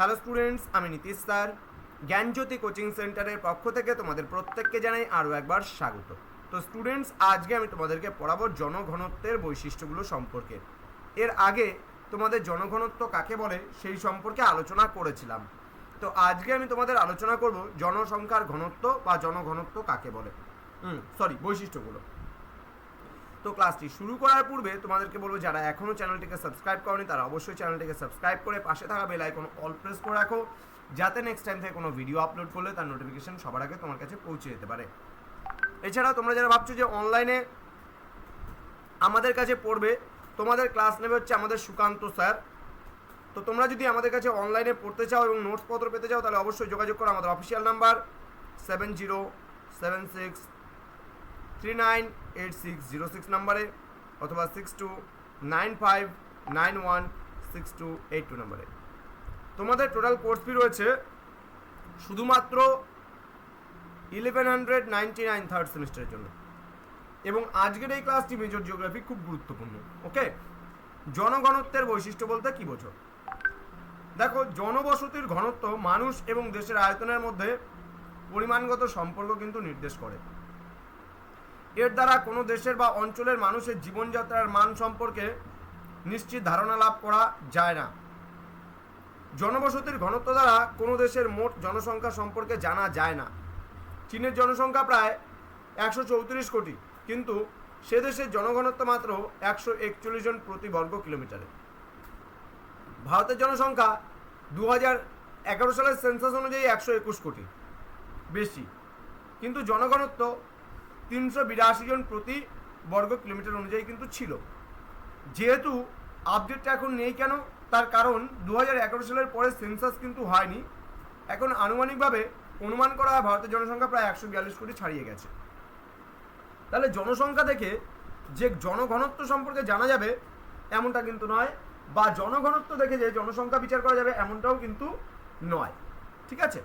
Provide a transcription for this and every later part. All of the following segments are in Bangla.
হ্যালো স্টুডেন্টস আমি নীতিশ স্যার। জ্ঞানজ্যোতি কোচিং সেন্টারের পক্ষ থেকে তোমাদের প্রত্যেককে জানাই আরও একবার স্বাগত। তো স্টুডেন্টস আজকে আমি তোমাদেরকে পড়াবো জনঘনত্বের বৈশিষ্ট্যগুলো সম্পর্কে। এর আগে তোমাদের জনঘনত্ব কাকে বলে সেই সম্পর্কে আলোচনা করেছিলাম। তো আজকে আমি তোমাদের আলোচনা করব জনসংখ্যার ঘনত্ব বা জনঘনত্ব কাকে বলে। হুম সরি বৈশিষ্ট্যগুলো। তো ক্লাসটি শুরু করার পূর্বে তোমাদেরকে বলব, যারা এখনও চ্যানেলটিকে সাবস্ক্রাইব করনি, তারা অবশ্যই চ্যানেলটিকে সাবস্ক্রাইব করে পাশে থাকা বেল আইকন অল প্রেস করে রাখো, যাতে নেক্সট টাইম থেকে কোনো ভিডিও আপলোড করলে তার নোটিফিকেশন সবার আগে তোমার কাছে পৌঁছে যেতে পারে। এছাড়া তোমরা যারা ভাবছ যে অনলাইনে আমাদের কাছে পড়বে, তোমাদের ক্লাস নেবে হচ্ছে আমাদের সুকান্ত স্যার। তো তোমরা যদি আমাদের কাছে অনলাইনে পড়তে চাও এবং নোটসপত্র পেতে চাও, তাহলে অবশ্যই যোগাযোগ করো আমাদের official number seven zero seven six three nine eight six zero six নাম্বারে অথবা six two nine five nine one six two eight two নাম্বারে। তোমাদের টোটাল কোর্স ফি রয়েছে শুধুমাত্র eleven hundred ninety nine third সেমিস্টারের জন্য। এবং আজকের এই ক্লাসটি মেজর জিওগ্রাফি খুব গুরুত্বপূর্ণ ওকে জনগণত্বের বৈশিষ্ট্য বলতে কি বোঝো? দেখো, জনবসতির ঘনত্ব মানুষ এবং দেশের আয়তনের মধ্যে পরিমাণগত সম্পর্ক কিন্তু নির্দেশ করে। এর দ্বারা কোনো দেশের বা অঞ্চলের মানুষের জীবনযাত্রার মান সম্পর্কে নিশ্চিত ধারণা লাভ করা যায় না। জনবসতির ঘনত্ব দ্বারা কোনো দেশের মোট জনসংখ্যা সম্পর্কে জানা যায় না। চীনের জনসংখ্যা প্রায় একশো চৌত্রিশ কোটি, কিন্তু সে দেশের জনঘনত্ব মাত্র একশো একচল্লিশ জন প্রতি বর্গ কিলোমিটারে। ভারতের জনসংখ্যা দু হাজার এগারো সালের সেন্সাস অনুযায়ী একশো একুশ কোটি বেশি, কিন্তু জনঘনত্ব তিনশো বিরাশি জন প্রতি বর্গ কিলোমিটার অনুযায়ী কিন্তু ছিল। যেহেতু আপডেটটা এখন নেই কেন, তার কারণ দু হাজার এগারো সালের পরে সেন্সাস কিন্তু হয়নি। এখন আনুমানিকভাবে অনুমান করা হয় ভারতের জনসংখ্যা প্রায় একশো বিয়াল্লিশ কোটি ছাড়িয়ে গেছে। তাহলে জনসংখ্যা দেখে যে জনঘনত্ব সম্পর্কে জানা যাবে, এমনটা কিন্তু নয়। বা জনঘনত্ব দেখে যে জনসংখ্যা বিচার করা যাবে, এমনটাও কিন্তু নয়। ঠিক আছে?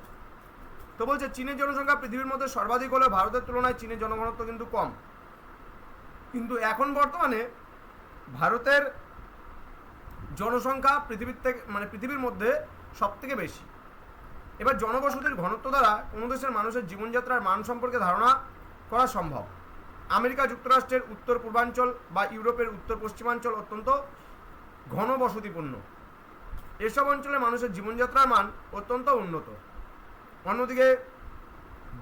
তো বলছে, চীনের জনসংখ্যা পৃথিবীর মধ্যে সর্বাধিক হলে ভারতের তুলনায় চীনের জনঘনত্ব কিন্তু কম। কিন্তু এখন বর্তমানে ভারতের জনসংখ্যা পৃথিবীর থেকে মানে পৃথিবীর মধ্যে সব থেকে বেশি। এবার জনবসতির ঘনত্ব দ্বারা কোনো দেশের মানুষের জীবনযাত্রার মান সম্পর্কে ধারণা করা সম্ভব। আমেরিকা যুক্তরাষ্ট্রের উত্তর পূর্বাঞ্চল বা ইউরোপের উত্তর পশ্চিমাঞ্চল অত্যন্ত ঘন বসতিপূর্ণ এসব অঞ্চলে মানুষের জীবনযাত্রার মান অত্যন্ত উন্নত। অন্যদিকে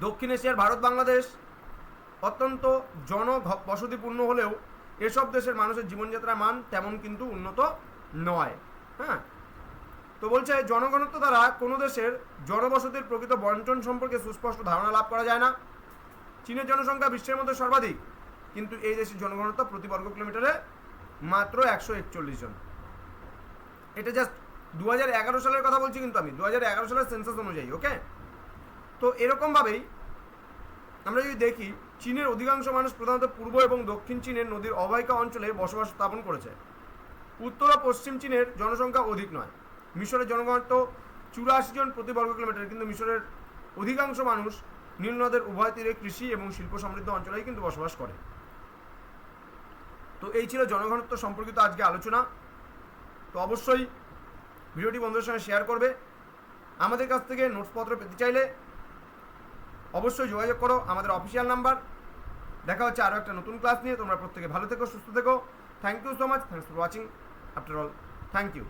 দক্ষিণ এশিয়ার ভারত, বাংলাদেশ অত্যন্ত জন বসতিপূর্ণ হলেও এসব দেশের মানুষের জীবনযাত্রার মান তেমন কিন্তু উন্নত নয়। হ্যাঁ? তো বলছে, জনগণত্ব দ্বারা কোনো দেশের জনবসতির প্রকৃত বন্টন সম্পর্কে সুস্পষ্ট ধারণা লাভ করা যায় না। চীনের জনসংখ্যা বিশ্বের মধ্যে সর্বাধিক, কিন্তু এই দেশের জনগণত্ব প্রতি বর্গ কিলোমিটারে মাত্র একশো একচল্লিশ জন। এটা জাস্ট দু হাজার এগারো সালের কথা বলছি কিন্তু আমি। দু হাজার এগারো সালের সেন্সাস অনুযায়ী ওকে তো এরকমভাবেই আমরা যদি দেখি, চীনের অধিকাংশ মানুষ প্রধানত পূর্ব এবং দক্ষিণ চীনের নদীর অববাহিকা অঞ্চলে বসবাস স্থাপন করেছে। উত্তর ও পশ্চিম চীনের জনসংখ্যা অধিক নয়। মিশরের জনগণত্ব চুরাশি জন প্রতি বর্গ কিলোমিটার, কিন্তু মিশরের অধিকাংশ মানুষ নীল নদের উভয় তীরে কৃষি এবং শিল্প সমৃদ্ধ অঞ্চলেই কিন্তু বসবাস করে। তো এই ছিল জনঘনত্ব সম্পর্কিত আজকে আলোচনা। তো অবশ্যই ভিডিওটি বন্ধুদের সঙ্গে শেয়ার করবে। আমাদের কাছ থেকে নোটসপত্র পেতে চাইলে অবশ্যই যোগাযোগ করো, আমাদের অফিসিয়াল নাম্বার দেখা হচ্ছে আরও একটা নতুন ক্লাস নিয়ে। তোমরা প্রত্যেকে ভালো থেকো, সুস্থ থেকো। Thank you so much thanks for watching after all thank you